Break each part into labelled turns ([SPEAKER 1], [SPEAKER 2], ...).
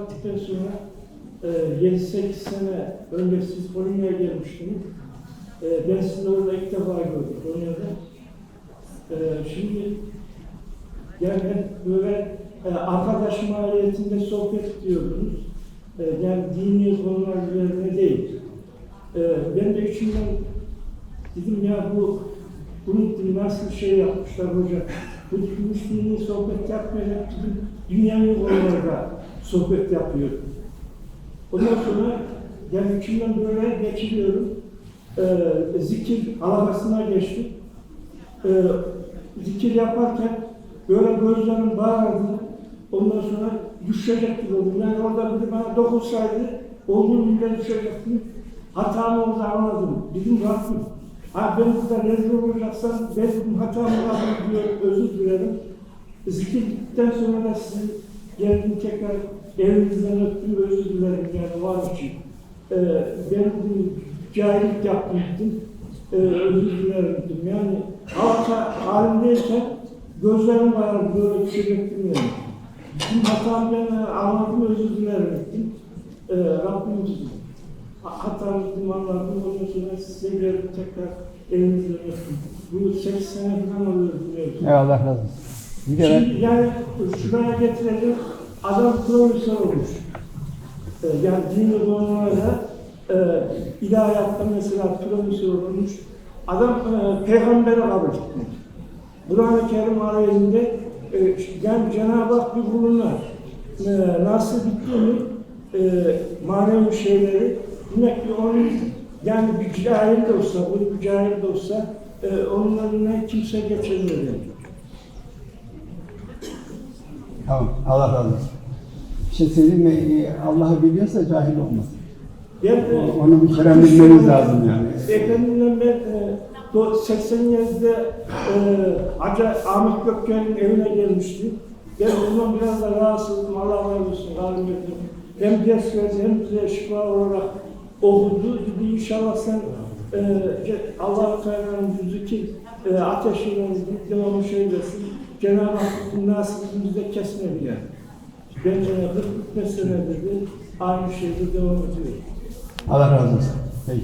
[SPEAKER 1] ettikten sonra e, 7-8 sene önce siz Konya'ya gelmiştiniz. E, ben sizi orada ilk defa gördüm Konya'da. E, şimdi yani böyle e, arkadaş mahiyetinde sohbet diyordunuz. E, yani dini konular üzerine değil. E, ben de içimden dedim ya bu bunu nasıl şey yapmışlar hoca. Bu Müslümanın sohbet yapmayacak dedim. Dünyanın konularda sohbet yapıyor. Ondan sonra yani içimden böyle geçiriyorum. E, zikir halakasına geçtim. E, zikir yaparken böyle gözlerim bağırdı. Ondan sonra düşecek gibi oldum. Yani orada biri bana dokunsaydı olduğum gibi düşecektim. Hatam oldu anladım. Dedim Rabbim. Ha ben burada rezil olacaksam ben dedim hatamı kabul ediyor, özür dilerim. Zikir bittikten sonra da sizi geldim tekrar elinizden öptüm, özür dilerim yani var için. Ee, ben cahillik yaptım dedim. Ee, özür dilerim dedim. Yani halka halindeyken gözlerim var böyle düşecektim yani. Bizim hatam ben anladım, özür dilerim dedim. Ee, Rabbim dedim. Hatta dedim anladım, ondan sonra size geldim tekrar elinizden öptüm. Bu 8 sene falan oluyor biliyorsunuz.
[SPEAKER 2] Ya Allah razı olsun. Bir
[SPEAKER 1] Şimdi yani şuraya getirelim, adam profesör olmuş. Ee, yani dini konularda e, ilahiyatta mesela profesör olmuş. Adam e, peygamberi kabul etmiş. Kur'an-ı Kerim arayüzünde e, yani Cenab-ı Hak bir kuluna e, nasıl bittiğini e, manevi şeyleri demek ki onun yani bir cahil de olsa, bu bir cahil de olsa e, önüne kimse geçemiyor. Yani.
[SPEAKER 2] Tamam Allah razı olsun. Bir şey? Ee, Allah'ı biliyorsa cahil olmaz.
[SPEAKER 1] Ben, e,
[SPEAKER 2] Onu bir kere bilmemiz lazım yani.
[SPEAKER 1] Efendimle ben e, do- 87'de e, Hacı Ahmet Gökçen'in evine gelmiştim. Ben ondan biraz da rahatsızdım. Allah razı olsun. Halim ettim. Hem ders verdi hem bize şifa olarak okudu. Dedi inşallah sen e, Allah-u Teala'nın zikir e, ateşiyle devamı şey versin. Cenab-ı Hak nasibimizde kesmedi yani. Ben e, 45 senedir de aynı şeyde devam ediyor.
[SPEAKER 2] Allah razı olsun. Peki.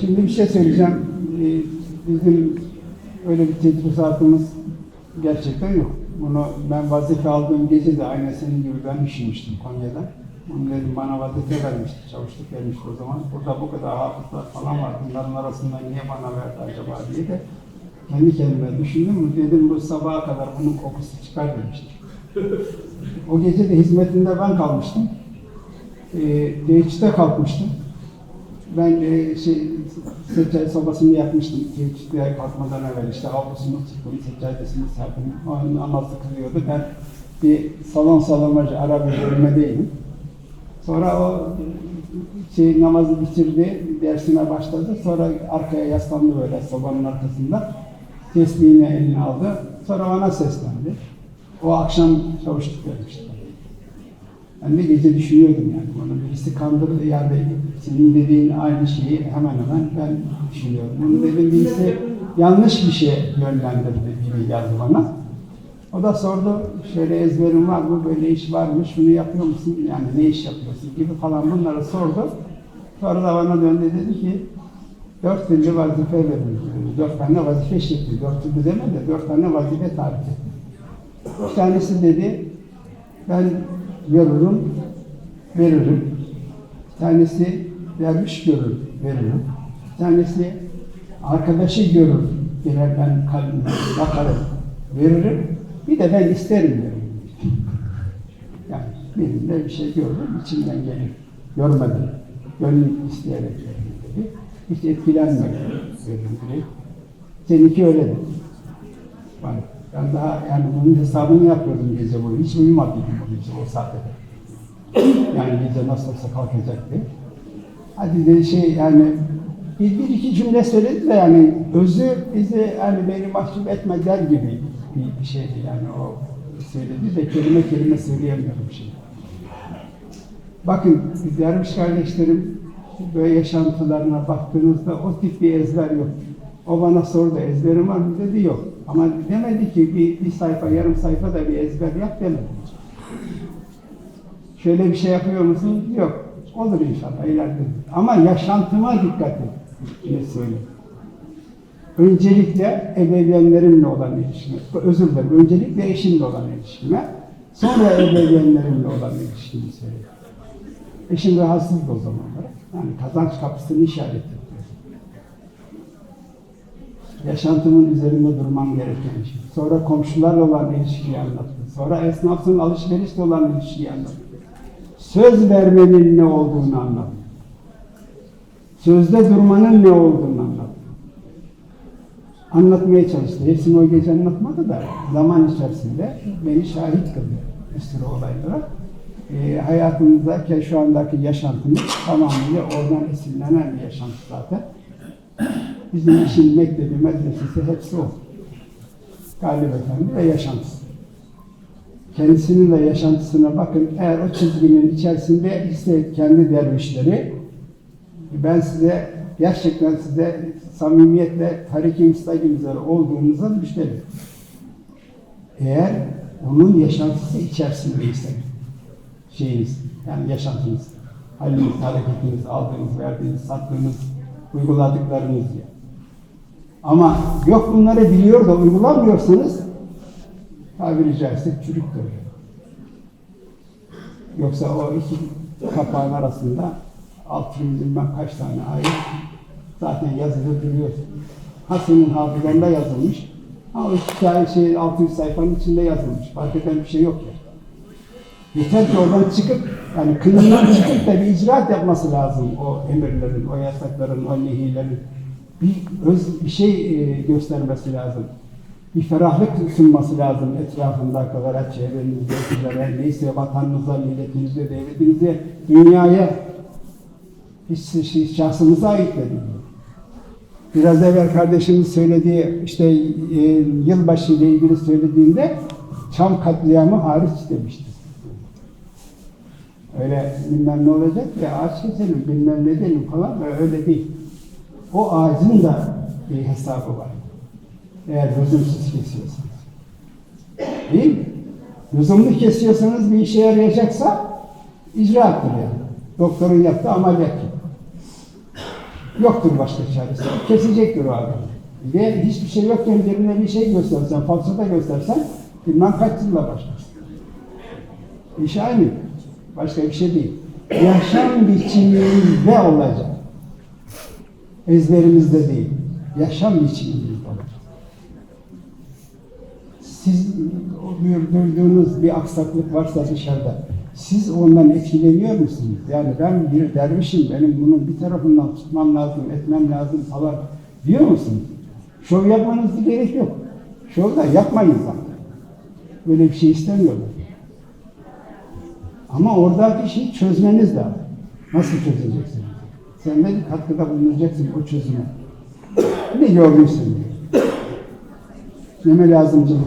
[SPEAKER 2] Şimdi bir şey söyleyeceğim. Ee, Bizim öyle bir tedrisatımız gerçekten yok. Bunu ben vazife aldığım gece de aynı senin gibi ben düşünmüştüm Konya'da. Onu dedim bana vazife vermişti, çavuşluk vermişti o zaman. Burada bu kadar hafızlar falan var. Bunların arasında niye bana verdi acaba diye de kendi kendime düşündüm. Dedim bu sabaha kadar bunun kokusu çıkar demiştim. o gece de hizmetinde ben kalmıştım e, teheccüde kalkmıştım. Ben e, şey, seccade sobasını yapmıştım. Teheccüde kalkmadan evvel işte havlusunu tuttum, seccadesini serdim. Onun namazı kılıyordu. Ben bir salon salonacı ara bir bölmedeydim. Sonra o şey namazı bitirdi, dersine başladı. Sonra arkaya yaslandı böyle sobanın arkasında. Tesbihini eline aldı. Sonra bana seslendi. O akşam çavuşluk vermişti. Ben de gece düşünüyordum yani. Bunu birisi kandırdı yani senin dediğin aynı şeyi hemen hemen ben düşünüyorum. Bunu dedim birisi yanlış bir şey yönlendirdi gibi geldi bana. O da sordu, şöyle ezberin var mı, böyle iş varmış, şunu yapıyor musun, yani ne iş yapıyorsun gibi falan bunları sordu. Sonra da bana döndü dedi ki, dört türlü vazife verildi. Dört tane vazife şekli, dört türlü deme de dört tane vazife tarif etti. Bir tanesi dedi, ben görürüm, veririm. Bir tanesi derviş görür, veririm. Bir tanesi arkadaşı görür, yine ben kalbime bakarım, veririm. Bir de ben isterim veririm. Yani birinde bir şey görürüm, içimden gelir. Görmedim, gönlüm isteyerek veririm dedi. Hiç veririm direkt. Seninki öyle. Bana. Ben daha yani bunun hesabını yapıyordum gece boyu. Hiç uyumadım bu gece o saatte. Yani gece nasıl olsa kalkacak diye. Hadi de şey yani bir, bir iki cümle söyledi de yani özü bizi yani beni mahcup etme gibi bir, bir şeydi yani o söyledi de kelime kelime söyleyemiyorum şimdi. Bakın derviş kardeşlerim böyle yaşantılarına baktığınızda o tip bir ezber yok. O bana sordu ezberim var mı dedi yok. Ama demedi ki bir, bir sayfa yarım sayfa da bir ezber yap demedi. Şöyle bir şey yapıyor musunuz? Yok. Olur inşallah ileride. Ama yaşantıma dikkat et. Ne söyleyeyim. Öncelikle ebeveynlerimle olan ilişkime, özür dilerim, öncelikle eşimle olan ilişkime, sonra ebeveynlerimle olan ilişkimi söyleyeyim. Eşim rahatsızdı o zamanlar. Yani kazanç kapısını işaret etti. Yaşantımın üzerinde durmam gereken şey. Sonra komşularla olan ilişkiyi anlattı. Sonra esnafın alışverişle olan ilişkiyi anlattı. Söz vermenin ne olduğunu anlattı. Sözde durmanın ne olduğunu anlattı. Anlatmaya çalıştı. Hepsini o gece anlatmadı da zaman içerisinde beni şahit kıldı bir sürü olaylara. Ee, hayatımızdaki şu andaki yaşantımız tamamıyla oradan esinlenen bir yaşantı zaten. Bizim işin mektebi, medresesi hepsi o. Galip Efendi ve yaşantısı. Kendisinin de yaşantısına bakın. Eğer o çizginin içerisinde ise kendi dervişleri, ben size gerçekten size samimiyetle tariki müstakim üzere olduğunuza müşterim. Eğer onun yaşantısı içerisindeyse şeyiniz, yani yaşantınız, haliniz, hareketiniz, aldığınız, verdiğiniz, sattığınız, uyguladıklarınız ya. Ama yok bunları biliyor da uygulamıyorsanız tabiri caizse çürüktür. Yoksa o iki kapağın arasında altı bilmem kaç tane ayet zaten yazılı duruyor. Ha hafızanda yazılmış, ha o şey 600 sayfanın içinde yazılmış. Fark eden bir şey yok ya. Yeter ki oradan çıkıp, yani kıyımdan çıkıp da bir icraat yapması lazım o emirlerin, o yasakların, o nehilerin. Bir öz bir şey e, göstermesi lazım. Bir ferahlık sunması lazım etrafında kadar çevrenizde, neyse vatanınıza, milletinize, devletinize, dünyaya, hiç, şahsınıza ait de. Biraz evvel kardeşimiz söylediği, işte e, yılbaşı ile ilgili söylediğinde Çam katliamı hariç demişti. Öyle bilmem ne olacak ya ağaç keselim bilmem ne diyelim falan öyle değil. O ağacın da bir hesabı var. Eğer lüzumsuz kesiyorsanız. Değil mi? Lüzumlu kesiyorsanız bir işe yarayacaksa icraattır yani. Doktorun yaptığı ameliyat gibi. Yoktur başka çaresi. Kesecektir o adam. Ve hiçbir şey yokken birine bir şey göstersen, falsata göstersen bilmem kaç yılla başlarsın. İş aynı. Başka bir şey değil. Yaşam biçimimizde olacak. Ezberimizde değil. Yaşam biçimimizde olacak. Siz duyduğunuz bir aksaklık varsa dışarıda, siz ondan etkileniyor musunuz? Yani ben bir dervişim, benim bunun bir tarafından tutmam lazım, etmem lazım falan diyor musunuz? Şov yapmanız gerek yok. Şov da yapmayın zaten. Böyle bir şey istemiyorlar. Ama oradaki şeyi çözmeniz lazım. Nasıl çözeceksiniz? Sen de bir katkıda bulunacaksın o çözüme. Ne gördüysen diyor. Neme lazımcılık.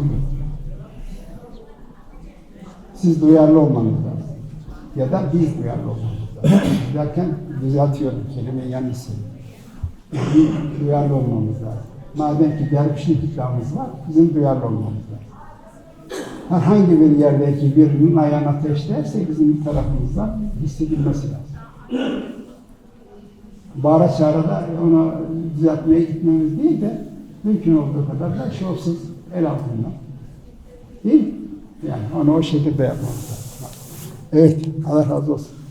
[SPEAKER 2] Siz duyarlı olmanız lazım. Ya da biz duyarlı olmamız lazım. Derken düzeltiyorum, kelimeyi yanlış söylüyorum. Duyarlı olmamız lazım. Madem ki dervişlik ikramımız var, bizim duyarlı olmamız lazım. Herhangi bir yerdeki birinin ayağına ateşlerse bizim bir tarafımızdan hissedilmesi lazım. Bağıra çağrıda onu düzeltmeye gitmemiz değil de mümkün olduğu kadar da şovsuz el altından. Değil mi? Yani onu o şekilde yapmamız lazım. Evet, Allah razı olsun.